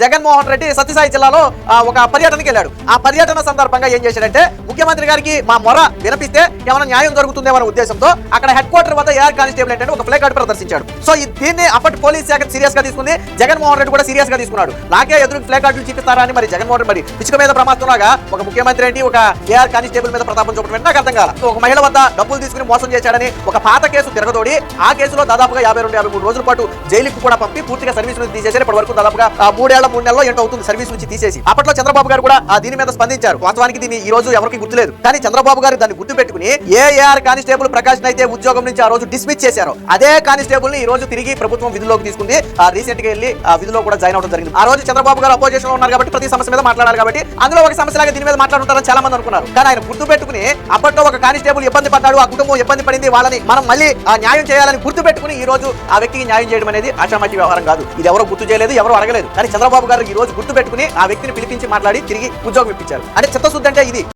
జగన్మోహన్ రెడ్డి సత్యసాయి జిల్లాలో ఒక పర్యటనకి వెళ్ళాడు. ఆ పర్యటన సందర్భంగా ఏం చేశాడంటే ముఖ్యమంత్రి గారికి మా మొర వినిపిస్తే ఏమైనా న్యాయం జరుగుతుందేమో ఉద్దేశంతో అక్కడ హెడ్ క్వార్టర్ వద్ద ఏఆర్ కానిస్టేబుల్ ఏంటంటే ఒక ప్లే కార్డు ప్రదర్శించాడు. సో దీన్ని అప్పటి పోలీస్ శాఖ సీరియస్గా తీసుకుంది జగన్మోహన్ రెడ్డి కూడా సీరియస్గా తీసుకున్నాడు. నాకే ఎదురు ప్లే కార్డులు చూపిస్తారా అని మరి జగన్మోహన్ రెడ్డి మరి పిచ్చుక మీద ప్రమాదంలాగా ఒక ముఖ్యమంత్రి ఏంటి ఒక ఏఆర్ కానిస్టేబుల్ మీద ప్రతాపం చూపడం నాకు అర్థం కాల. ఒక మహిళ వద్ద డబ్బులు తీసుకుని మోసం చేశాడని ఒక పాత కేసు తిరగదోడి ఆ కేసులో దాదాపుగా యాభై రెండు యాభై మూడు రోజుల పాటు జైలుకు కూడా పంపి పూర్తిగా సర్వీస్ నుంచి ఇప్పటి వరకు దాదాపుగా మూడేళ్ళ మూడు నెలలో ఏంటో అవుతుంది సర్వీస్ నుంచి తీసేసి. అప్పట్లో చంద్రబాబు గారు కూడా ఆ దీని మీద స్పందించారు. వాస్తవానికి దీన్ని ఈ రోజు ఎవరికి గుర్తులేదు. కానీ చంద్రబాబు గారు దాన్ని గుర్తు పెట్టుకుని ఏఆర్ కానిస్టేబుల్ ప్రకాష్ అయితే ఉద్యోగం నుంచి ఆ రోజు డిస్మిస్ చేశారు. అదే కానిస్టేబుల్ని ఈ రోజు తిరిగి ప్రభుత్వం విధుల్లోకి తీసుకుంది. ఆ రీసెంట్గా వెళ్ళి ఆ విధిలో కూడా జాయిన్ అవడం జరిగింది. ఆ రోజు చంద్రబాబు గారు అపోజిషన్లో ఉన్నారు కాబట్టి ప్రతి సమస్య మీద మాట్లాడాలి కాబట్టి అందులో ఒక సమస్య లాగా దీని మీద మాట్లాడుతారని చాలా మంది అనుకున్నారు. కానీ ఆయన గుర్తు పెట్టుకుని అప్పట్లో ఒక కానిస్టేబుల్ ఇబ్బంది పడ్డాడు ఆ కుటుంబం ఇబ్బంది పడింది వాళ్ళని మనం మళ్ళీ ఆ న్యాయం చేయాలని గుర్తు పెట్టుకుని ఈ రోజు ఆ వ్యక్తికి న్యాయం చేయడం అనేది ఆషామాషి వ్యవహారం కాదు. ఇది ఎవరో గుర్తు చేయలేదు ఎవరు అడగలేదు. కానీ చంద్రబాబు గారు ఈ రోజు గుర్తు పెట్టుకుని ఆ వ్యక్తిని పిలిపించి మాట్లాడి తిరిగి ఉద్యోగం ఇప్పించారు. అంటే చిత్తశుద్ధి అంటే ఇది.